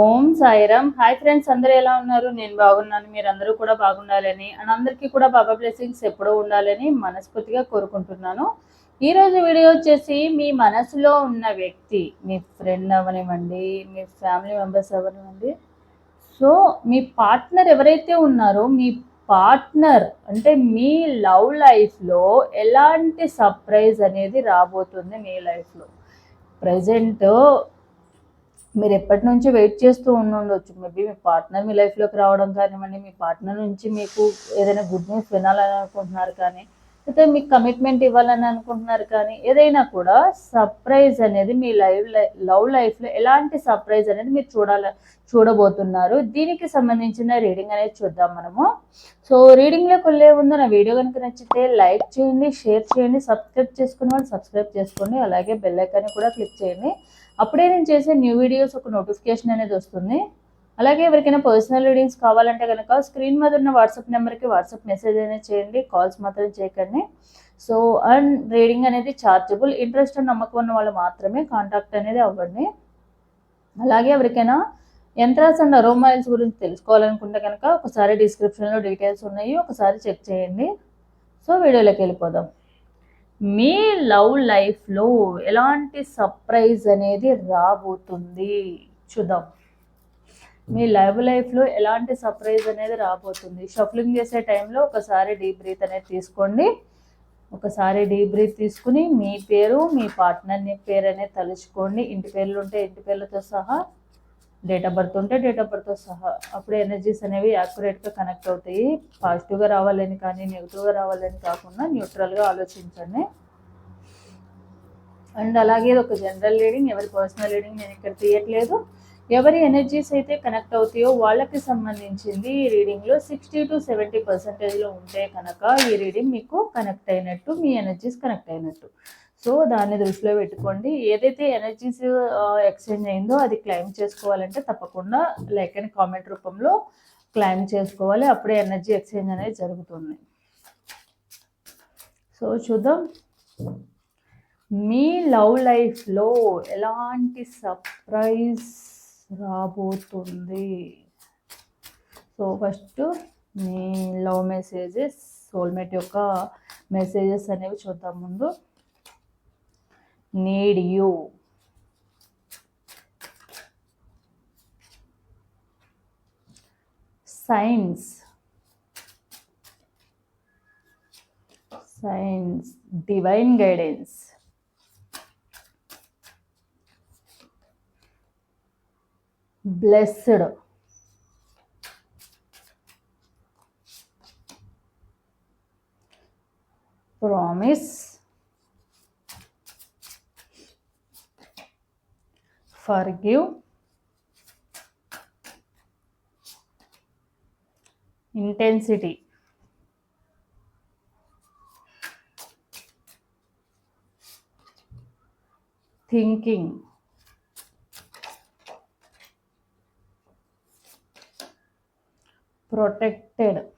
ఓం Sairam. Hi friends అందరూ ఎలా ఉన్నారు? నేను బాగున్నాను మీరు అందరూ కూడా బాగుండాలని అండ్ అందరికీ కూడా బాబా బ్లెస్సింగ్స్ ఎప్పుడూ ఉండాలని మనస్ఫూర్తిగా కోరుకుంటున్నాను. ఈరోజు వీడియో వచ్చేసి మీ మనసులో ఉన్న వ్యక్తి మీ ఫ్రెండ్ అవనివ్వండి మీ ఫ్యామిలీ మెంబర్స్ అవనివ్వండి సో మీ పార్ట్నర్ ఎవరైతే ఉన్నారో మీ పార్ట్నర్ అంటే మీ లవ్ లైఫ్లో ఎలాంటి సర్ప్రైజ్ అనేది రాబోతుంది మీ లైఫ్లో ప్రజెంట్ మీరు ఎప్పటి నుంచి వెయిట్ చేస్తూ ఉండొచ్చు. మేబీ మీ పార్ట్నర్ మీ లైఫ్లోకి రావడం కానివ్వండి మీ పార్ట్నర్ నుంచి మీకు ఏదైనా గుడ్ న్యూస్ వినాలని అనుకుంటున్నారు కానీ అయితే మీకు కమిట్మెంట్ ఇవ్వాలని అనుకుంటున్నారు కానీ ఏదైనా కూడా సర్ప్రైజ్ అనేది మీ లైఫ్ లవ్ లైఫ్లో ఎలాంటి సర్ప్రైజ్ అనేది మీరు చూడాల చూడబోతున్నారు. దీనికి సంబంధించిన రీడింగ్ అనేది చూద్దాం మనము. సో రీడింగ్లోకి వెళ్ళే ముందు నా వీడియో కనుక నచ్చితే లైక్ చేయండి షేర్ చేయండి సబ్స్క్రైబ్ చేసుకున్న వాళ్ళు సబ్స్క్రైబ్ చేసుకోండి అలాగే బెల్ ఐకాన్ని కూడా క్లిక్ చేయండి. అప్పుడే నేను చేసే న్యూ వీడియోస్ ఒక నోటిఫికేషన్ అనేది వస్తుంది. అలాగే ఎవరికైనా పర్సనల్ రీడింగ్స్ కావాలంటే కనుక స్క్రీన్ మీద ఉన్న వాట్సాప్ నెంబర్కి వాట్సాప్ మెసేజ్ అనేది చేయండి కాల్స్ మాత్రం చేయకండి. సో అండ్ రీడింగ్ అనేది ఛార్జబుల్ ఇంట్రెస్ట్ నమ్మకం ఉన్న వాళ్ళు మాత్రమే కాంటాక్ట్ అనేది అవ్వండి. అలాగే ఎవరికైనా యంత్రాస్ అండ్ అరోమాయిల్స్ గురించి తెలుసుకోవాలనుకుంటే కనుక ఒకసారి డిస్క్రిప్షన్లో డీటెయిల్స్ ఉన్నాయి ఒకసారి చెక్ చేయండి. సో వీడియోలోకి వెళ్ళిపోదాం. మీ లవ్ లైఫ్లో ఎలాంటి సర్ప్రైజ్ అనేది రాబోతుంది? చూద్దాం. మీ లైవ్ లైఫ్లో ఎలాంటి సర్ప్రైజ్ అనేది రాబోతుంది? షఫ్లింగ్ చేసే టైంలో ఒకసారి డీప్ బ్రీత్ అనేది తీసుకోండి. ఒకసారి డీప్ బ్రీత్ తీసుకుని మీ పేరు మీ పార్ట్నర్ని పేరు అనేది తలుచుకోండి. ఇంటి పేర్లు ఉంటే ఇంటి పేర్లతో సహా డేట్ ఆఫ్ బర్త్ ఉంటే డేట్ ఆఫ్ బర్త్తో సహా. అప్పుడు ఎనర్జీస్ అనేవి యాక్యురేట్గా కనెక్ట్ అవుతాయి. పాజిటివ్గా రావాలని కానీ నెగిటివ్గా రావాలని కాకుండా న్యూట్రల్గా ఆలోచించండి. అండ్ అలాగే ఒక జనరల్ రీడింగ్ ఎవరి పర్సనల్ రీడింగ్ నేను ఇక్కడ తీయట్లేదు. ఎవరి ఎనర్జీస్ అయితే కనెక్ట్ అవుతాయో వాళ్ళకి సంబంధించింది ఈ రీడింగ్లో సిక్స్టీ టు సెవెంటీ పర్సెంటేజ్లో ఉంటే కనుక ఈ రీడింగ్ మీకు కనెక్ట్ అయినట్టు మీ ఎనర్జీస్ కనెక్ట్ అయినట్టు. సో దాన్ని దృష్టిలో పెట్టుకోండి. ఏదైతే ఎనర్జీస్ ఎక్స్చేంజ్ అయిందో అది క్లైమ్ చేసుకోవాలంటే తప్పకుండా లైక్ అండ్ కామెంట్ రూపంలో క్లైమ్ చేసుకోవాలి. అప్పుడే ఎనర్జీ ఎక్స్చేంజ్ అనేది జరుగుతుంది. సో చూద్దాం. మీ లవ్ లైఫ్లో ఎలాంటి సర్ప్రైజ్ రాబోతుంది. సో ఫస్ట్ మీ లవ్ మెసేజెస్ సోల్మేట్ యొక్క మెసేజెస్ అనేవి చూద్దాం ముందు. Need you. Signs. Signs divine guidance. Blessed promise forgive intensity thinking protected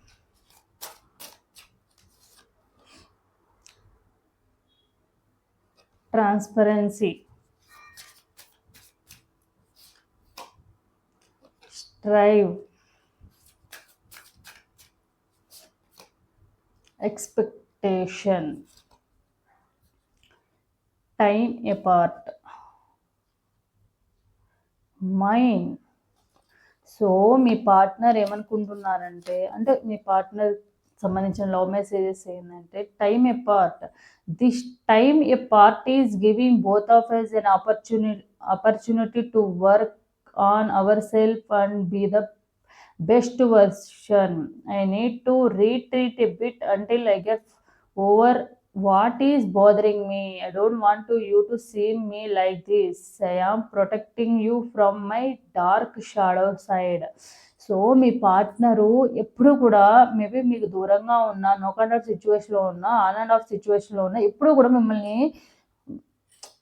transparency strive expectation time apart mind so me partner ఏమనుకుంటున్నారంటే అంటే మీ పార్ట్నర్ సంబంధించిన లవ్ మెసేజెస్ ఏంటంటే time apart this time apart is giving both of us an opportunity opportunity to work on our self and be the best version I need to retreat a bit until I get over what is bothering me I don't want to you to see me like this I am protecting you from my dark shadow side so me partner ఎప్పుడు కూడా maybe మీకు దూరంగా ఉన్న no conduct సిచ్యువేషన్లో ఉన్న on and off సిచ్యువేషన్లో ఉన్న ఎప్పుడు కూడా మిమ్మల్ని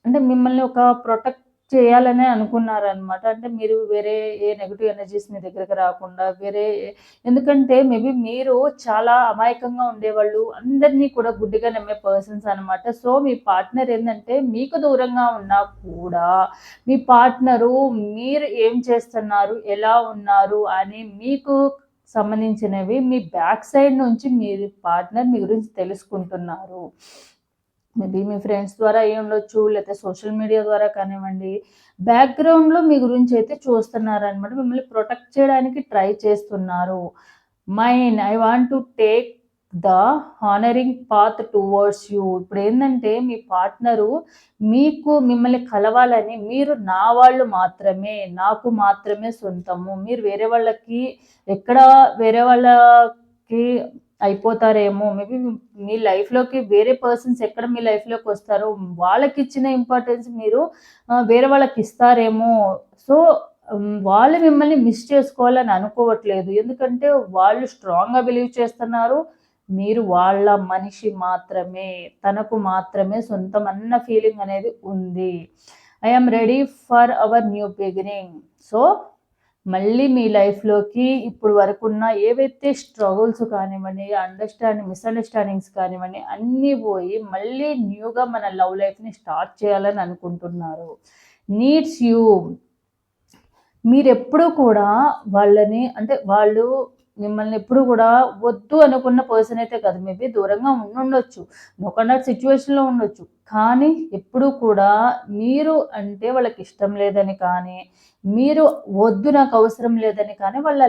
అంటే మిమ్మల్ని ఒక ప్రొటెక్ట్ చేయాలనే అనుకున్నారనమాట అంటే మీరు వేరే ఏ నెగిటివ్ ఎనర్జీస్ మీ దగ్గరికి రాకుండా వేరే ఎందుకంటే మేబీ మీరు చాలా అమాయకంగా ఉండేవాళ్ళు అందరినీ కూడా గుడ్డిగా నమ్మే పర్సన్స్ అనమాట సో మీ పార్ట్నర్ ఏంటంటే మీకు దూరంగా ఉన్నా కూడా మీ పార్ట్నరు మీరు ఏం చేస్తున్నారు ఎలా ఉన్నారు అని మీకు సంబంధించినవి మీ బ్యాక్ సైడ్ నుంచి మీ పార్ట్నర్ మీ గురించి తెలుసుకుంటున్నారు. మేబీ మీ ఫ్రెండ్స్ ద్వారా అయ్యి ఉండొచ్చు లేకపోతే సోషల్ మీడియా ద్వారా కానివ్వండి. బ్యాక్గ్రౌండ్లో మీ గురించి అయితే చూస్తున్నారు అనమాట మిమ్మల్ని ప్రొటెక్ట్ చేయడానికి ట్రై చేస్తున్నారు. Mine I want to take the honouring path towards you ఇప్పుడు ఏంటంటే మీ పార్ట్నరు మీకు మిమ్మల్ని కలవాలని మీరు నా వాళ్ళు మాత్రమే నాకు మాత్రమే సొంతము. మీరు వేరే వాళ్ళకి ఎక్కడ వేరే వాళ్ళకి అయిపోతారేమో. మేబీ మీ లైఫ్లోకి వేరే పర్సన్స్ ఎక్కడ మీ లైఫ్లోకి వస్తారో వాళ్ళకి ఇచ్చిన ఇంపార్టెన్స్ మీరు వేరే వాళ్ళకి ఇస్తారేమో. సో వాళ్ళు మిమ్మల్ని మిస్ చేసుకోవాలని అనుకోవట్లేదు. ఎందుకంటే వాళ్ళు స్ట్రాంగ్గా బిలీవ్ చేస్తున్నారు. మీరు వాళ్ళ మనిషి మాత్రమే తనకు మాత్రమే సొంతం అన్న ఫీలింగ్ అనేది ఉంది. I'm ready for our new beginning so మళ్ళీ మీ లైఫ్లోకి ఇప్పుడు వరకు ఉన్న ఏవైతే స్ట్రగుల్స్ కానివ్వండి అండర్స్టాండింగ్ మిస్అండర్స్టాండింగ్స్ కానివ్వండి అన్నీ పోయి మళ్ళీ న్యూగా మన లవ్ లైఫ్ని స్టార్ట్ చేయాలని అనుకుంటున్నారు. నీడ్స్ యూ మీరెప్పుడూ కూడా వాళ్ళని అంటే వాళ్ళు మిమ్మల్ని ఎప్పుడు కూడా వద్దు అనుకున్న పర్సన్ అయితే కాదు. మేబీ దూరంగా ఉండుండొచ్చు. నొకన్నట్ సిచ్యువేషన్లో ఉండొచ్చు. కానీ ఎప్పుడు కూడా మీరు అంటే వాళ్ళకి ఇష్టం లేదని కానీ మీరు వద్దు నాకు అవసరం లేదని కానీ వాళ్ళ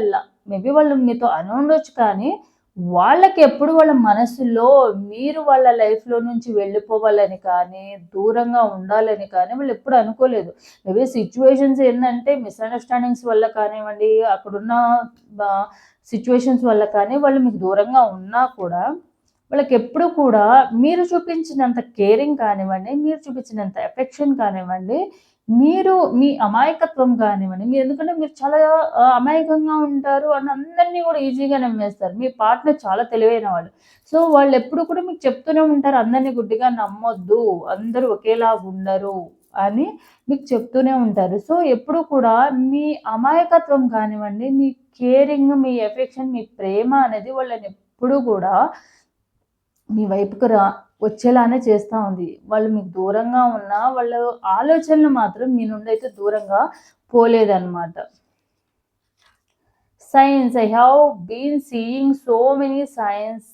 మేబీ వాళ్ళు మీతో అని ఉండొచ్చు కానీ వాళ్ళకి ఎప్పుడు వాళ్ళ మనసులో మీరు వాళ్ళ లైఫ్లో నుంచి వెళ్ళిపోవాలని కానీ దూరంగా ఉండాలని కానీ వాళ్ళు ఎప్పుడు అనుకోలేదు. మేబీ సిచ్యువేషన్స్ ఏంటంటే మిస్అండర్స్టాండింగ్స్ వల్ల కానివ్వండి అక్కడున్న సిచ్యువేషన్స్ వల్ల కానీ వాళ్ళు మీకు దూరంగా ఉన్నా కూడా వాళ్ళకి ఎప్పుడు కూడా మీరు చూపించినంత కేరింగ్ కానివ్వండి మీరు చూపించినంత ఎఫెక్షన్ కానివ్వండి మీరు మీ అమాయకత్వం కానివ్వండి మీరు ఎందుకంటే మీరు చాలా అమాయకంగా ఉంటారు అని అందరినీ కూడా ఈజీగా నమ్మేస్తారు. మీ పార్ట్నర్ చాలా తెలివైన వాళ్ళు. సో వాళ్ళు ఎప్పుడు కూడా మీకు చెప్తూనే ఉంటారు అందరినీ గుడ్డిగా నమ్మొద్దు అందరూ ఒకేలా ఉండరు అని మీకు చెప్తూనే ఉంటారు. సో ఎప్పుడు కూడా మీ అమాయకత్వం కానివ్వండి మీ కేరింగ్ మీ ఎఫెక్షన్ మీ ప్రేమ అనేది వాళ్ళని ఎప్పుడు కూడా మీ వైపుకు రా వచ్చేలానే చేస్తూ ఉంది. వాళ్ళు మీకు దూరంగా ఉన్నా వాళ్ళ ఆలోచనలు మాత్రం మీ నుండి అయితే దూరంగా పోలేదన్నమాట. Signs I have been seeing so many signs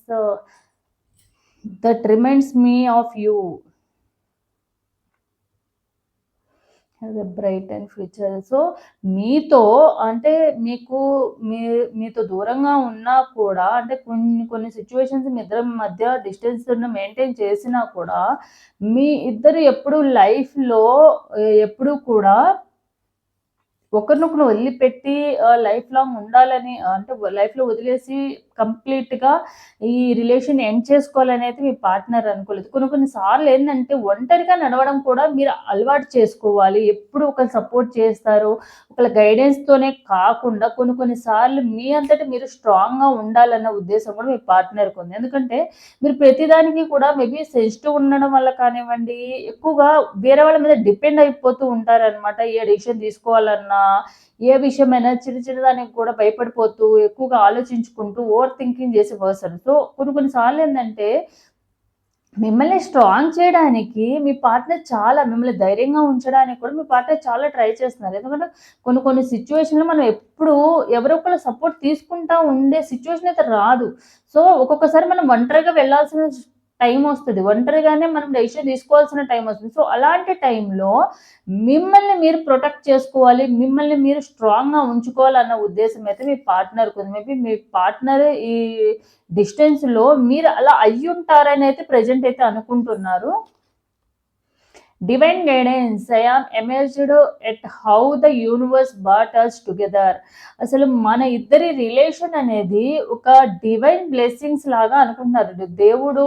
that reminds me of you have a bright and future. So మీతో అంటే మీకు మీ మీతో దూరంగా ఉన్నా కూడా అంటే కొన్ని కొన్ని సిచ్యువేషన్స్ మీ ఇద్దరి మధ్య డిస్టెన్స్ మెయింటైన్ చేసినా కూడా మీ ఇద్దరు ఎప్పుడు లైఫ్లో ఎప్పుడు కూడా ఒకరినొకరు వదిలిపెట్టి లైఫ్ లాంగ్ ఉండాలని అంటే లైఫ్లో వదిలేసి కంప్లీట్గా ఈ రిలేషన్ ఎండ్ చేసుకోవాలని అయితే మీ పార్ట్నర్ అనుకోలేదు. కొన్ని కొన్ని సార్లు ఏంటంటే ఒంటరిగా నడవడం కూడా మీరు అలవాటు చేసుకోవాలి. ఎప్పుడు ఒకరు సపోర్ట్ చేస్తారు. ఒకళ్ళ గైడెన్స్తోనే కాకుండా కొన్ని కొన్ని సార్లు మీ అంతటి మీరు స్ట్రాంగ్గా ఉండాలన్న ఉద్దేశం కూడా మీ పార్ట్నర్కి ఉంది. ఎందుకంటే మీరు ప్రతిదానికి కూడా మేబీ సెన్సిటివ్ ఉండడం వల్ల కానివ్వండి ఎక్కువగా వేరే వాళ్ళ మీద డిపెండ్ అయిపోతూ ఉంటారనమాట ఏ డిసిషన్ తీసుకోవాలన్నా ఏ విషయమైనా చిన్న చిన్న దానికి కూడా భయపడిపోతూ ఎక్కువగా ఆలోచించుకుంటూ ఓవర్ థింకింగ్ చేసే పర్సన్. సో కొన్ని కొన్నిసార్లు ఏంటంటే మిమ్మల్ని స్ట్రాంగ్ చేయడానికి మీ పార్ట్నర్ చాలా మిమ్మల్ని ధైర్యంగా ఉంచడానికి కూడా మీ పార్ట్నర్ చాలా ట్రై చేస్తున్నారు. ఎందుకంటే కొన్ని కొన్ని సిచ్యువేషన్లో మనం ఎప్పుడు ఎవరో సపోర్ట్ తీసుకుంటా ఉండే సిచ్యువేషన్ అయితే రాదు. సో ఒక్కొక్కసారి మనం ఒంటరిగా వెళ్ళాల్సిన టైం వస్తుంది. ఒంటరిగానే మనం డెసిషన్ తీసుకోవాల్సిన టైం వస్తుంది. సో అలాంటి టైంలో మిమ్మల్ని మీరు ప్రొటెక్ట్ చేసుకోవాలి మిమ్మల్ని మీరు స్ట్రాంగ్గా ఉంచుకోవాలన్న ఉద్దేశం అయితే మీ పార్ట్నర్కి ఉంది. మేబీ మీ పార్ట్నర్ ఈ డిస్టెన్స్లో మీరు అలా అయ్యుంటారని అయితే ప్రజెంట్ అయితే అనుకుంటున్నారు. Divine guidance I am amazed at how the universe brought us together అసలు మన ఇద్దరి రిలేషన్ అనేది ఒక డివైన్ బ్లెస్సింగ్స్ లాగా అనుకుంటున్నారు. దేవుడు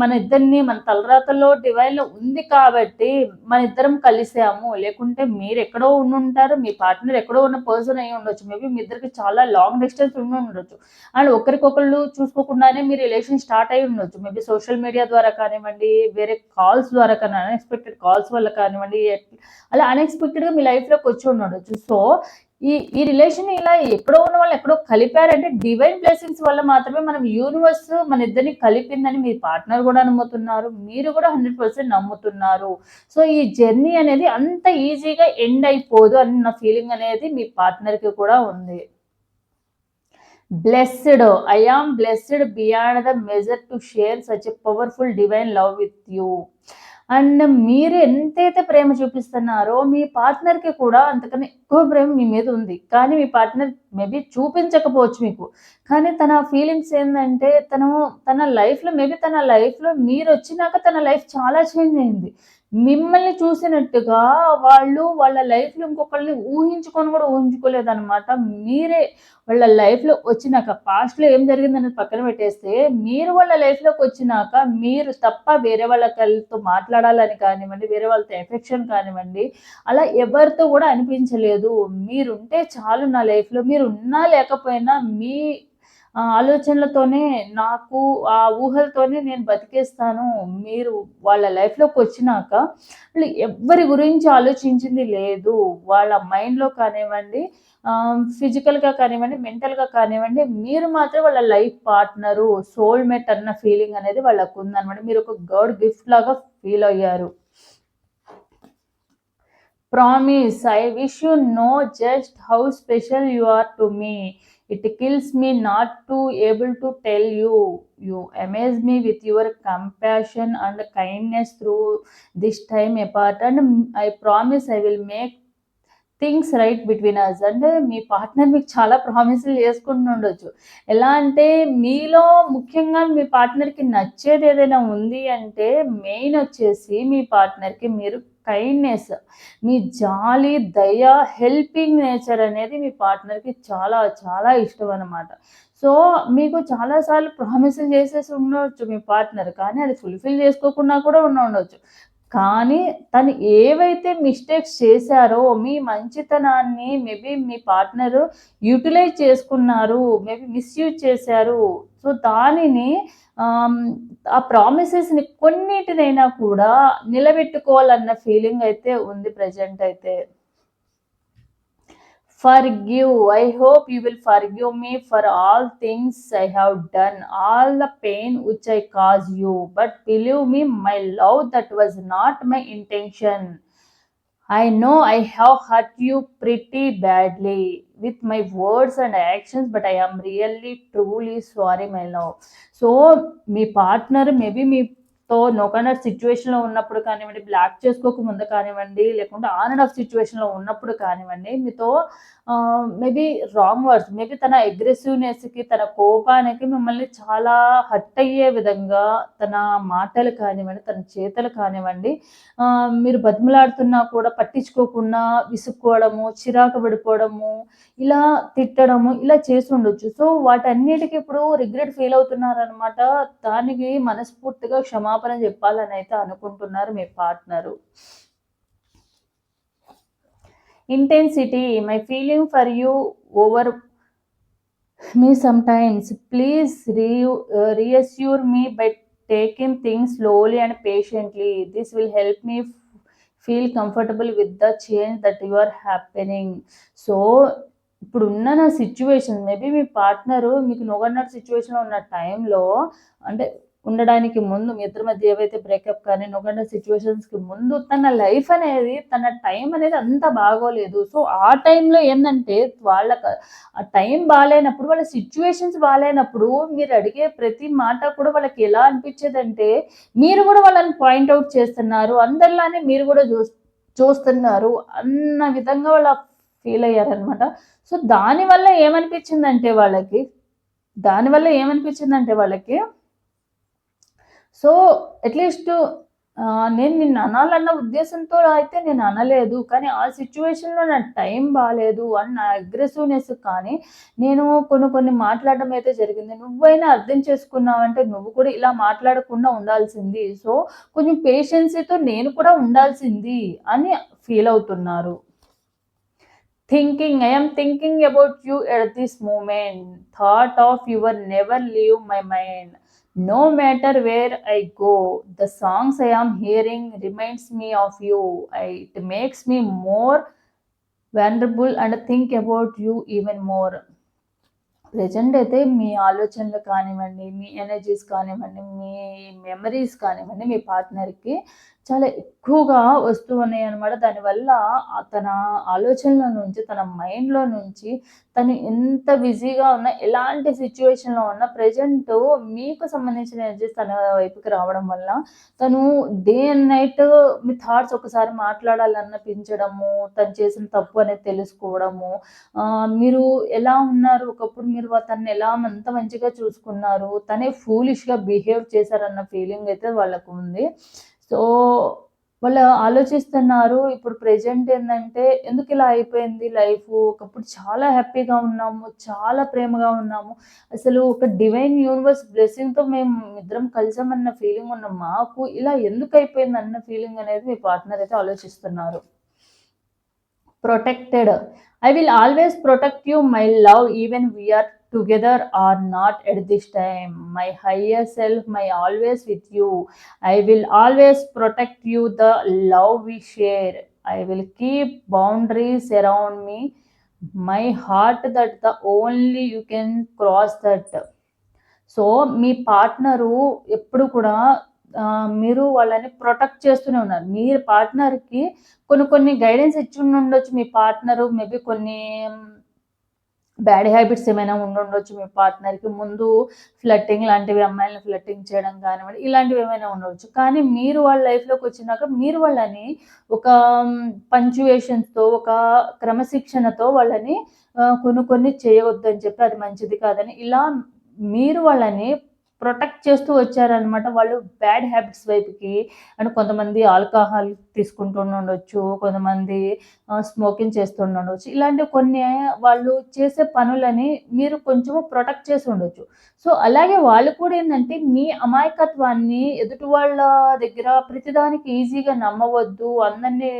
మన ఇద్దరిని మన తలరాతల్లో డివైన్లో ఉంది కాబట్టి మన ఇద్దరం కలిసాము. లేకుంటే మీరు ఎక్కడో ఉండి ఉంటారు మీ పార్ట్నర్ ఎక్కడో ఉన్న పర్సన్ అయి ఉండొచ్చు. మేబీ మీ ఇద్దరికి చాలా లాంగ్ డిస్టెన్స్ ఉండి ఉండొచ్చు. అండ్ ఒకరికొకళ్ళు చూసుకోకుండానే మీ రిలేషన్ స్టార్ట్ అయి ఉండొచ్చు. మేబీ సోషల్ మీడియా ద్వారా కానివ్వండి వేరే కాల్స్ ద్వారా కానీ అన్ఎక్స్పెక్టెడ్ కాల్స్ వల్ల కానివ్వండి అలా అన్ఎక్స్పెక్టెడ్గా మీ లైఫ్లోకి వచ్చి ఉండొచ్చు సో ఈ ఈ రిలేషన్ ఇలా ఎక్కడో ఉన్న వాళ్ళు ఎక్కడో కలిపారంటే డివైన్ బ్లెస్సింగ్స్ వల్ల మాత్రమే మనం యూనివర్స్ మన ఇద్దరిని కలిపిందని మీ పార్ట్నర్ కూడా నమ్ముతున్నారు మీరు కూడా హండ్రెడ్ పర్సెంట్ నమ్ముతున్నారు. సో ఈ జర్నీ అనేది అంత ఈజీగా ఎండ్ అయిపోదు అన్న ఫీలింగ్ అనేది మీ పార్ట్నర్కి కూడా ఉంది. Blessed I am blessed beyond the measure to share such a powerful divine love with you and మీరు ఎంతైతే ప్రేమ చూపిస్తున్నారో మీ పార్ట్నర్కి కూడా అంతకన్నా ఎక్కువ ప్రేమ మీ మీద ఉంది. కానీ మీ పార్ట్నర్ మేబీ చూపించకపోవచ్చు మీకు. కానీ తన ఫీలింగ్స్ ఏంటంటే తను తన లైఫ్లో మేబీ తన లైఫ్లో మీరు వచ్చినాక తన లైఫ్ చాలా చేంజ్ అయింది. మిమ్మల్ని చూసినట్టుగా వాళ్ళు వాళ్ళ లైఫ్లో ఇంకొకళ్ళని ఊహించుకొని కూడా ఊహించుకోలేదన్నమాట. మీరే వాళ్ళ లైఫ్లో వచ్చినాక పాస్ట్లో ఏం జరిగిందనేది పక్కన పెట్టేస్తే మీరు వాళ్ళ లైఫ్లోకి వచ్చినాక మీరు తప్ప వేరే వాళ్ళతో మాట్లాడాలని కానివ్వండి వేరే వాళ్ళతో ఎఫెక్షన్ కానివ్వండి అలా ఎవరితో కూడా అనిపించలేదు. మీరుంటే చాలు నా లైఫ్లో మీరు ఉన్నా లేకపోయినా మీ ఆలోచనలతోనే నాకు ఆ ఊహలతోనే నేను బతికేస్తాను మీరు వాళ్ళ లైఫ్లోకి వచ్చినాక వాళ్ళు గురించి ఆలోచించింది లేదు. వాళ్ళ మైండ్లో కానివ్వండి ఫిజికల్గా కానివ్వండి మెంటల్గా కానివ్వండి మీరు మాత్రం వాళ్ళ లైఫ్ పార్ట్నరు సోల్మేట్ అన్న ఫీలింగ్ అనేది వాళ్ళకు ఉందన్నమాట మీరు ఒక గాడ్ గిఫ్ట్ లాగా ఫీల్ అయ్యారు. Promise I wish you know just how special you are to me. It kills me not to able to tell you you amaze me with your compassion and kindness through this time apart and I promise I will make things right between us అంటే మీ partner మీకు చాలా ప్రామిసులు చేసుకుంటూ ఉండొచ్చు. ఎలా అంటే మీలో ముఖ్యంగా మీ పార్ట్నర్కి నచ్చేది ఏదైనా ఉంది అంటే మెయిన్ వచ్చేసి మీ పార్ట్నర్కి మీరు కైండ్నెస్ మీ జాలి దయ హెల్పింగ్ నేచర్ అనేది మీ పార్ట్నర్కి చాలా చాలా ఇష్టం అన్నమాట. సో మీకు చాలాసార్లు ప్రామిసులు చేసేసి ఉండవచ్చు మీ పార్ట్నర్ కానీ అది ఫుల్ఫిల్ చేసుకోకుండా కూడా ఉండ ఉండవచ్చు కానీ తను ఏవైతే మిస్టేక్స్ చేశారో మీ మంచితనాన్ని మేబీ మీ పార్ట్నర్ యూటిలైజ్ చేసుకున్నారు మేబీ మిస్యూజ్ చేశారు సో దానిని ఆ ప్రామిసెస్ని కొన్నిటినైనా కూడా నిలబెట్టుకోవాలన్న ఫీలింగ్ అయితే ఉంది ప్రజెంట్ అయితే. Forgive I hope you will forgive me for all things I have done all the pain which I cause you but believe me my love that was not my intention. I know I have hurt you pretty badly with my words and actions but I am really truly sorry my love so me partner maybe మీతో no సిచ్యువేషన్లో ఉన్నప్పుడు కానివ్వండి black చేసుకోక ముందు కానివ్వండి లేకుంటే on and off సిచ్యువేషన్లో ఉన్నప్పుడు కానివ్వండి మీతో మేబీ రాంగ్ వర్డ్స్ మేబీ తన అగ్రెసివ్నెస్కి తన కోపానికి మిమ్మల్ని చాలా హట్ అయ్యే విధంగా తన మాటలు కానివ్వండి తన చేతలు కానివ్వండి మీరు బతిమలాడుతున్నా కూడా పట్టించుకోకుండా విసుక్కోవడము చిరాకు పడిపోవడము ఇలా తిట్టడము ఇలా చేసి ఉండొచ్చు. సో వాటన్నిటికీ ఇప్పుడు రిగ్రెట్ ఫీల్ అవుతున్నారనమాట దానికి మనస్ఫూర్తిగా క్షమాపణ చెప్పాలని అయితే అనుకుంటున్నారు మీ partner intensity my feeling for you over me sometimes please రియూ reassure me by taking things slowly and patiently this will help me feel comfortable with the change that you are happening so ఇప్పుడు ఉన్న నా situation maybe మీ partner మీకు నొగన్నర సిచ్యువేషన్లో ఉన్న టైంలో అంటే ఉండడానికి ముందు మీ ఇద్దరి మధ్య ఏవైతే బ్రేకప్ కానీ నొగన్న సిచ్యువేషన్స్కి ముందు తన లైఫ్ అనేది తన టైం అనేది అంత బాగోలేదు. సో ఆ టైంలో ఏంటంటే వాళ్ళకి ఆ టైం బాగాలేనప్పుడు వాళ్ళ సిచ్యువేషన్స్ బాగాలేనప్పుడు మీరు అడిగే ప్రతి మాట కూడా వాళ్ళకి ఎలా అనిపించేదంటే మీరు కూడా వాళ్ళని పాయింట్అవుట్ చేస్తున్నారు అందరిలానే మీరు కూడా చూ చూస్తున్నారు అన్న విధంగా వాళ్ళ ఫీల్ అయ్యారనమాట సో దానివల్ల ఏమనిపించిందంటే వాళ్ళకి దానివల్ల ఏమనిపించిందంటే వాళ్ళకి సో అట్లీస్ట్ నేను నిన్ను అనాలన్న ఉద్దేశంతో అయితే నేను అనలేదు. కానీ ఆ సిచ్యువేషన్లో నా టైం బాగాలేదు అని నా అగ్రెసివ్నెస్ కానీ నేను కొన్ని కొన్ని మాట్లాడడం అయితే జరిగింది. నువ్వైనా అర్థం చేసుకున్నావంటే నువ్వు కూడా ఇలా మాట్లాడకుండా ఉండాల్సింది. సో కొంచెం పేషెన్సీతో నేను కూడా ఉండాల్సింది అని ఫీల్ అవుతున్నారు. Thinking I'm thinking about you at this moment thought of your never leave my mind no matter where I go the songs I am hearing reminds me of you I it makes me more vulnerable and think about you even more present అయితే మీ ఆలోచనలు కానివ్వండి మీ energies కానివ్వండి మీ memories కానివ్వండి మీ పార్ట్నర్కి చాలా ఎక్కువగా వస్తూ ఉన్నాయి అనమాట దానివల్ల తన ఆలోచనల నుంచి తన మైండ్లో నుంచి తను ఎంత బిజీగా ఉన్నా ఎలాంటి సిచ్యువేషన్లో ఉన్నా ప్రజెంట్ మీకు సంబంధించిన ఎనర్జీస్ తన వైపుకి రావడం వల్ల తను డే అండ్ నైట్ మీ థాట్స్ ఒకసారి మాట్లాడాలనిపించడము తను చేసిన తప్పు అనేది తెలుసుకోవడము మీరు ఎలా ఉన్నారు? ఒకప్పుడు మీరు తనని ఎలా అంత మంచిగా చూసుకున్నారు? తనే ఫూలిష్గా బిహేవ్ చేశారన్న ఫీలింగ్ అయితే వాళ్ళకు ఉంది. సో వాళ్ళు ఆలోచిస్తున్నారు ఇప్పుడు ప్రెజెంట్ ఏంటంటే ఎందుకు ఇలా అయిపోయింది లైఫ్? ఒకప్పుడు చాలా హ్యాపీగా ఉన్నాము చాలా ప్రేమగా ఉన్నాము. అసలు ఒక డివైన్ యూనివర్స్ బ్లెస్సింగ్తో మేము ఇద్దరం కలిసామన్న ఫీలింగ్ ఉన్న మాకు ఇలా ఎందుకు అయిపోయింది అన్న ఫీలింగ్ అనేది మీ పార్ట్నర్ అయితే ఆలోచిస్తున్నారు. Protected. I will always protect you my love even we're together or not at this time my higher self my always with you I will always protect you the love we share I will keep boundaries around me my heart that the only you can cross that so me partner ఎప్పుడు కూడా మీరు వాళ్ళని protect చేస్తూనే ఉన్నారు. మీ పార్ట్నర్కి కొన్ని కొన్ని guidance ఇచ్చి ఉండొచ్చు మీ పార్ట్నరు మేబీ కొన్ని బ్యాడ్ హ్యాబిట్స్ ఏమైనా ఉండొచ్చు మీ పార్ట్నర్కి. ముందు ఫ్లట్టింగ్ లాంటివి అమ్మాయిలను ఫ్లట్టింగ్ చేయడం కానివ్వండి ఇలాంటివి ఏమైనా ఉండవచ్చు కానీ మీరు వాళ్ళ లైఫ్లోకి వచ్చినాక మీరు వాళ్ళని ఒక పంచువేషన్స్తో ఒక క్రమశిక్షణతో వాళ్ళని ఆ, కొన్ని కొన్ని చేయవద్దని చెప్పి అది మంచిది కాదని ఇలా మీరు వాళ్ళని ప్రొటెక్ట్ చేస్తూ వచ్చారనమాట వాళ్ళు బ్యాడ్ హ్యాబిట్స్ వైపుకి అండ్ కొంతమంది ఆల్కహాల్ తీసుకుంటుండొచ్చు కొంతమంది స్మోకింగ్ చేస్తుండొచ్చు. ఇలాంటి కొన్ని వాళ్ళు చేసే పనులని మీరు కొంచెము ప్రొటెక్ట్ చేసి ఉండొచ్చు. సో అలాగే వాళ్ళు కూడా ఏంటంటే మీ అమాయకత్వాన్ని ఎదుటి వాళ్ళ దగ్గర ప్రతిదానికి ఈజీగా నమ్మవద్దు అందరినీ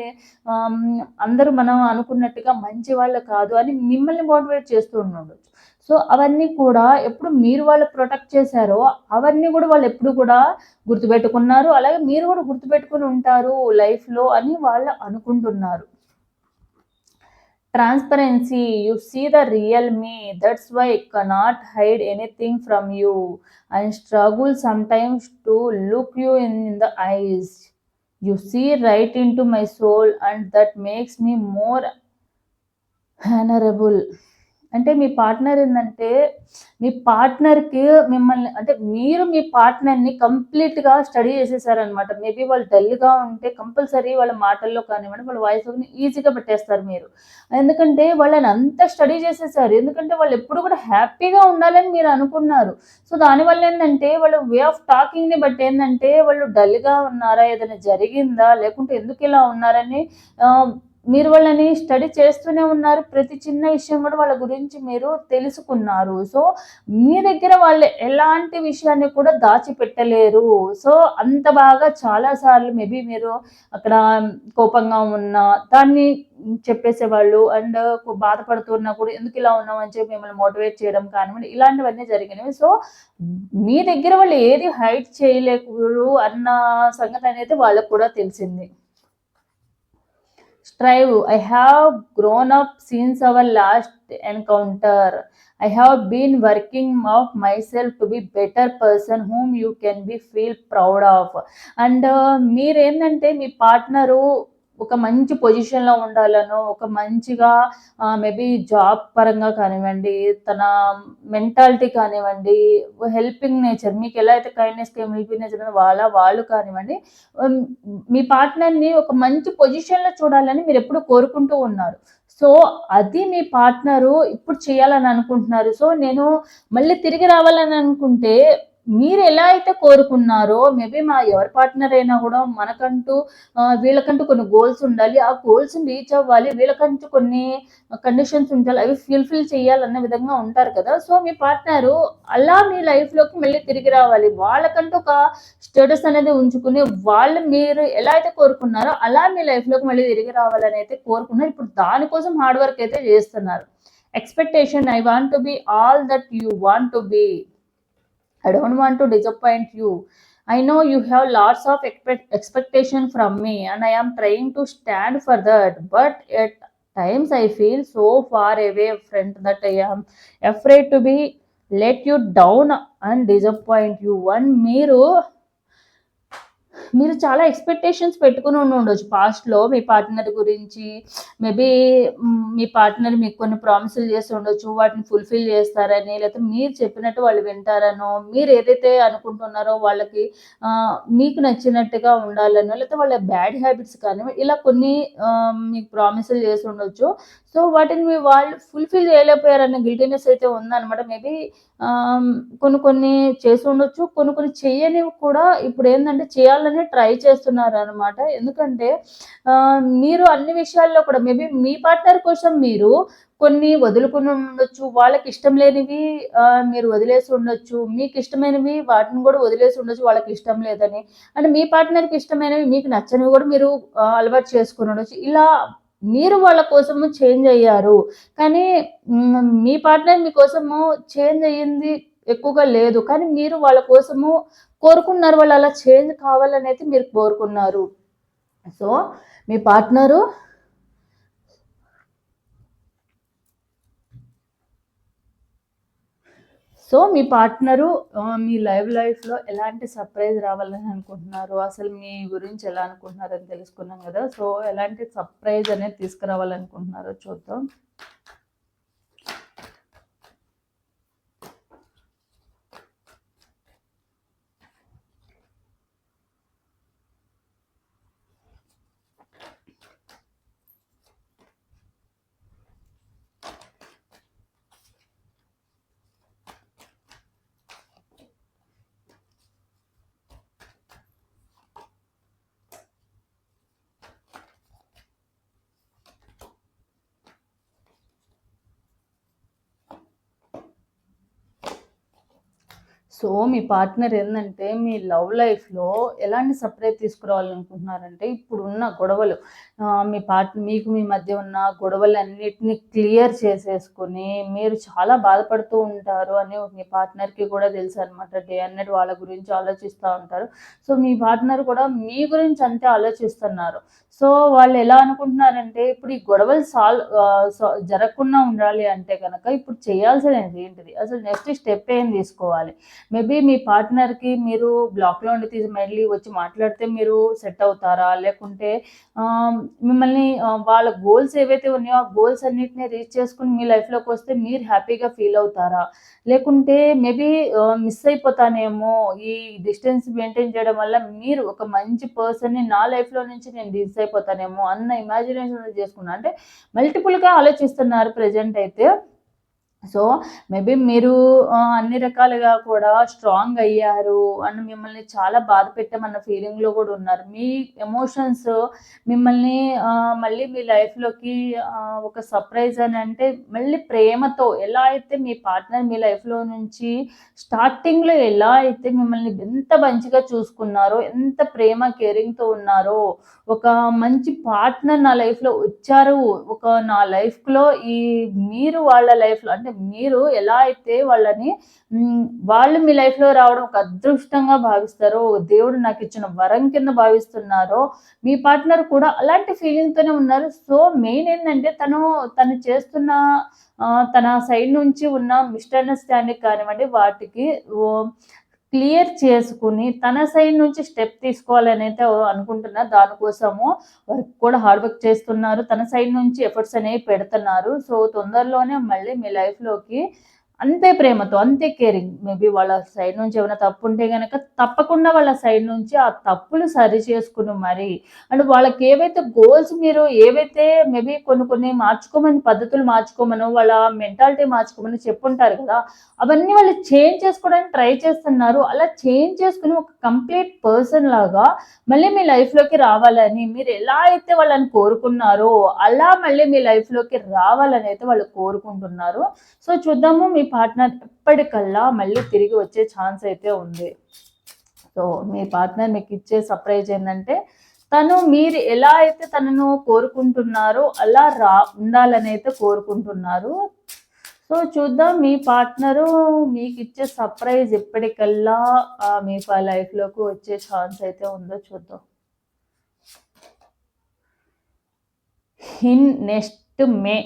అందరూ మనం అనుకున్నట్టుగా మంచి వాళ్ళు కాదు అని మిమ్మల్ని మోటివేట్ చేస్తూ ఉండొచ్చు. సో అవన్నీ కూడా ఎప్పుడు మీరు వాళ్ళు ప్రొటెక్ట్ చేశారో అవన్నీ కూడా వాళ్ళు ఎప్పుడు కూడా గుర్తుపెట్టుకున్నారు. అలాగే మీరు కూడా గుర్తుపెట్టుకుని ఉంటారు లైఫ్లో అని వాళ్ళు అనుకుంటున్నారు. Transparency you see the real me that's why cannot hide anything from you and struggle sometimes to look you in the eyes you see right into my soul and that makes me more honourable అంటే మీ partner ఏంటంటే మీ పార్ట్నర్కి మిమ్మల్ని అంటే మీరు మీ పార్ట్నర్ని కంప్లీట్గా study చేసేసారనమాట maybe వాళ్ళు డల్గా ఉంటే కంపల్సరీ వాళ్ళ మాటల్లో కానివ్వండి వాళ్ళ వాయిస్ని ఈజీగా పెట్టేస్తారు మీరు. ఎందుకంటే వాళ్ళని అంత స్టడీ చేసేసారు. ఎందుకంటే వాళ్ళు ఎప్పుడు కూడా హ్యాపీగా ఉండాలని మీరు అనుకున్నారు. సో దానివల్ల ఏంటంటే వాళ్ళ వే ఆఫ్ టాకింగ్ని బట్టి ఏంటంటే వాళ్ళు డల్గా ఉన్నారా? ఏదైనా జరిగిందా? లేకుంటే ఎందుకు ఇలా ఉన్నారని మీరు వాళ్ళని స్టడీ చేస్తూనే ఉన్నారు. ప్రతి చిన్న విషయం కూడా వాళ్ళ గురించి మీరు తెలుసుకున్నారు. సో మీ దగ్గర వాళ్ళు ఎలాంటి విషయాన్ని కూడా దాచిపెట్టలేరు. సో అంత బాగా చాలాసార్లు మేబీ మీరు అక్కడ కోపంగా ఉన్న దాన్ని చెప్పేసేవాళ్ళు అండ్ బాధపడుతున్నా కూడా ఎందుకు ఇలా ఉన్నాం అని చెప్పి మిమ్మల్ని మోటివేట్ చేయడం కానివ్వండి ఇలాంటివన్నీ జరిగినవి. సో మీ దగ్గర వాళ్ళు ఏది హైట్ చేయలేకూరు అన్న సంగతి అనేది వాళ్ళకు కూడా తెలిసింది. Strive. I have grown up since our last encounter. I have been working of myself to be better person whom you can be feel proud of. And మీరేంటంటే మీ పార్ట్నరు ఒక మంచి పొజిషన్లో ఉండాలనో ఒక మంచిగా మేబీ జాబ్ పరంగా కానివ్వండి తన మెంటాలిటీ కానివ్వండి హెల్పింగ్ నేచర్ మీకు ఎలా అయితే కైండ్నెస్ హెల్పింగ్ నేచర్ వాళ్ళ వాళ్ళు కానివ్వండి మీ పార్ట్నర్ని ఒక మంచి పొజిషన్లో చూడాలని మీరు ఎప్పుడు కోరుకుంటూ ఉన్నారు. సో అది మీ పార్ట్నరు ఇప్పుడు చేయాలని అనుకుంటున్నారు. సో నేను మళ్ళీ తిరిగి రావాలని అనుకుంటే మీరు ఎలా అయితే కోరుకున్నారో మేబీ మా ఎవరి పార్ట్నర్ అయినా కూడా మనకంటూ వీళ్ళకంటూ కొన్ని గోల్స్ ఉండాలి. ఆ గోల్స్ రీచ్ అవ్వాలి. వీళ్ళకంటూ కొన్ని కండిషన్స్ ఉండాలి అవి ఫుల్ఫిల్ చేయాలన్న విధంగా ఉంటారు కదా. సో మీ పార్ట్నరు అలా మీ లైఫ్లోకి మళ్ళీ తిరిగి రావాలి. వాళ్ళకంటూ ఒక స్టేటస్ అనేది ఉంచుకుని వాళ్ళు మీరు ఎలా అయితే కోరుకున్నారో అలా మీ లైఫ్లోకి మళ్ళీ తిరిగి రావాలని అయితే కోరుకున్నారు ఇప్పుడు దానికోసం హార్డ్ వర్క్ అయితే చేస్తున్నారు. Expectation I want to be all that you want to be I don't want to disappoint you. I know you have lots of expect- expectation from me, and I am trying to stand for that. But at times, I feel so far away, friend, that I am afraid to be let you down and disappoint you. One మీరు మీరు చాలా expectations పెట్టుకుని ఉండి ఉండొచ్చు. పాస్ట్లో మీ partner గురించి maybe మీ పార్ట్నర్ మీకు కొన్ని ప్రామిసులు చేసి ఉండొచ్చు వాటిని ఫుల్ఫిల్ చేస్తారని లేకపోతే మీరు చెప్పినట్టు వాళ్ళు వింటారనో మీరు ఏదైతే అనుకుంటున్నారో వాళ్ళకి మీకు నచ్చినట్టుగా ఉండాలనో లేకపోతే వాళ్ళ బ్యాడ్ హ్యాబిట్స్ కానీ ఇలా కొన్ని మీకు ప్రామిసులు చేసి ఉండొచ్చు. సో వాటిని మీ వాళ్ళు ఫుల్ఫిల్ చేయలేకపోయారన్న గిల్టీనెస్ అయితే ఉందన్నమాట. మేబీ కొన్ని కొన్ని చేసి ఉండొచ్చు కొన్ని కొన్ని చేయనివి కూడా ఇప్పుడు ఏంటంటే చేయాలని ట్రై చేస్తున్నారు అనమాట ఎందుకంటే మీరు అన్ని విషయాల్లో కూడా మేబీ మీ పార్ట్నర్ కోసం మీరు కొన్ని వదులుకుని ఉండొచ్చు వాళ్ళకి ఇష్టం లేనివి మీరు వదిలేసి ఉండొచ్చు మీకు ఇష్టమైనవి వాటిని కూడా వదిలేసి ఉండొచ్చు వాళ్ళకి ఇష్టం లేదని. అంటే మీ పార్ట్నర్కి ఇష్టమైనవి మీకు నచ్చనివి కూడా మీరు అలవాటు చేసుకుని ఉండొచ్చు. ఇలా మీరు వాళ్ళ కోసము చేంజ్ అయ్యారు. కానీ మీ పార్ట్నర్ మీకోసము చేంజ్ అయ్యింది ఎక్కువగా లేదు. కానీ మీరు వాళ్ళ కోసము కోరుకున్నారు. వాళ్ళు అలా చేంజ్ కావాలని అయితే మీరు కోరుకున్నారు. సో మీ పార్ట్నరు సో మీ పార్ట్నరు మీ లైవ్ లైఫ్లో ఎలాంటి సర్ప్రైజ్ రావాలని అనుకుంటున్నారు? అసలు మీ గురించి ఎలా అనుకుంటున్నారు అని తెలుసుకున్నాం కదా. సో ఎలాంటి సర్ప్రైజ్ అనేది తీసుకురావాలనుకుంటున్నారో చూద్దాం. సో మీ పార్ట్నర్ ఏంటంటే మీ లవ్ లైఫ్లో ఎలాంటి సపరేట్ తీసుకురావాలనుకుంటున్నారంటే ఇప్పుడున్న గొడవలు. మీ పార్ట్ మీకు మీ మధ్య ఉన్న గొడవలన్నిటిని క్లియర్ చేసేసుకొని మీరు చాలా బాధపడుతూ ఉంటారు అని మీ పార్ట్నర్కి కూడా తెలుసు అనమాట డే అన్నట్టు వాళ్ళ గురించి ఆలోచిస్తూ ఉంటారు. సో మీ పార్ట్నర్ కూడా మీ గురించి అంతే ఆలోచిస్తున్నారు. సో వాళ్ళు ఎలా అనుకుంటున్నారంటే ఇప్పుడు ఈ గొడవలు సాల్వ్ జరగకుండా ఉండాలి అంటే కనుక ఇప్పుడు చేయాల్సినది ఏంటిది? అసలు నెక్స్ట్ స్టెప్ ఏం తీసుకోవాలి? మేబీ మీ పార్ట్నర్కి మీరు బ్లాక్లో ఉండి తీసి మళ్ళీ వచ్చి మాట్లాడితే మీరు సెట్ అవుతారా? లేకుంటే మిమ్మల్ని వాళ్ళ గోల్స్ ఏవైతే ఉన్నాయో ఆ గోల్స్ అన్నిటిని రీచ్ చేసుకుని మీ లైఫ్లోకి వస్తే మీరు హ్యాపీగా ఫీల్ అవుతారా? లేకుంటే మేబీ మిస్ అయిపోతానేమో ఈ డిస్టెన్స్ మెయింటైన్ చేయడం వల్ల మీరు ఒక మంచి పర్సన్ని నా లైఫ్లో నుంచి నేను మిస్ అయిపోతానేమో అన్న ఇమాజినేషన్ చేసుకున్నా. అంటే మల్టిపుల్గా ఆలోచిస్తున్నారు ప్రజెంట్ అయితే సో మేబీ మీరు అన్ని రకాలుగా కూడా స్ట్రాంగ్ అయ్యారు అని మిమ్మల్ని చాలా బాధ పెట్టామన్న ఫీలింగ్లో కూడా ఉన్నారు. మీ ఎమోషన్స్ మిమ్మల్ని మళ్ళీ మీ లైఫ్లోకి ఒక సర్ప్రైజ్ అని అంటే మళ్ళీ ప్రేమతో ఎలా అయితే మీ పార్ట్నర్ మీ లైఫ్లో నుంచి స్టార్టింగ్లో ఎలా అయితే మిమ్మల్ని ఎంత మంచిగా చూసుకున్నారో ఎంత ప్రేమ కేరింగ్తో ఉన్నారో ఒక మంచి పార్ట్నర్ నా లైఫ్లో వచ్చారు ఒక నా లైఫ్లో ఈ మీరు వాళ్ళ లైఫ్లో అంటే మీరు ఎలా అయితే వాళ్ళని వాళ్ళు మీ లైఫ్లో రావడం ఒక అదృష్టంగా భావిస్తారో దేవుడు నాకు ఇచ్చిన వరం కింద భావిస్తున్నారో మీ పార్ట్నర్ కూడా అలాంటి ఫీలింగ్తోనే ఉన్నారు. సో మెయిన్ ఏంటంటే తను తను చేస్తున్న తన సైడ్ నుంచి ఉన్న మిస్అండర్స్టాండింగ్ కానివ్వండి వాటికి ఓ, క్లియర్ చేసుకుని తన సైడ్ నుంచి స్టెప్ తీసుకోవాలని అయితే అనుకుంటున్నా. దానికోసము వర్క్ కూడా హార్డ్ వర్క్ చేస్తున్నారు. తన సైడ్ నుంచి ఎఫర్ట్స్ అనేవి పెడుతున్నారు. సో తొందరలోనే మళ్ళీ మీ లైఫ్లోకి అంతే ప్రేమతో అంతే కేరింగ్. మేబీ వాళ్ళ సైడ్ నుంచి ఏమైనా తప్పు ఉంటే కనుక తప్పకుండా వాళ్ళ సైడ్ నుంచి ఆ తప్పులు సరి చేసుకుని మరి అండ్ వాళ్ళకి ఏవైతే గోల్స్ మీరు ఏవైతే మేబీ కొన్ని కొన్ని మార్చుకోమని పద్ధతులు మార్చుకోమను వాళ్ళ మెంటాలిటీ మార్చుకోమని చెప్పుంటారు కదా అవన్నీ వాళ్ళు చేంజ్ చేసుకోవడానికి ట్రై చేస్తున్నారు. అలా చేంజ్ చేసుకుని ఒక కంప్లీట్ పర్సన్ లాగా మళ్ళీ మీ లైఫ్లోకి రావాలని మీరు ఎలా అయితే వాళ్ళని కోరుకున్నారో అలా మళ్ళీ మీ లైఫ్లోకి రావాలని అయితే వాళ్ళు కోరుకుంటున్నారు. సో చూద్దాము మీ పార్ట్నర్ ఎప్పటికల్లా మళ్ళీ తిరిగి వచ్చే ఛాన్స్ అయితే ఉంది. సో మీ పార్ట్నర్ మీకు ఇచ్చే సర్ప్రైజ్ ఏంటంటే తను మీరు ఎలా అయితే తనను కోరుకుంటున్నారో అలా రా ఉండాలని అయితే కోరుకుంటున్నారు. సో చూద్దాం మీ పార్ట్నరు మీకు ఇచ్చే సర్ప్రైజ్ ఎప్పటికల్లా ఆ, మీ లైఫ్లోకి వచ్చే ఛాన్స్ అయితే ఉందో చూద్దాం. In next May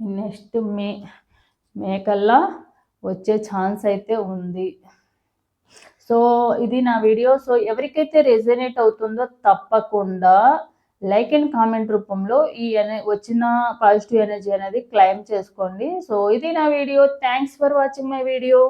next May మేకల్లా వచ్చే ఛాన్స్ అయితే ఉంది. సో ఇది నా వీడియో. సో ఎవరికైతే రెజనేట్ అవుతుందో తప్పకుండా లైక్ అండ్ కామెంట్ రూపంలో ఈ ఎన వచ్చిన పాజిటివ్ ఎనర్జీ అనేది క్లైమ్ చేసుకోండి. సో ఇది నా video. Thanks for watching my video.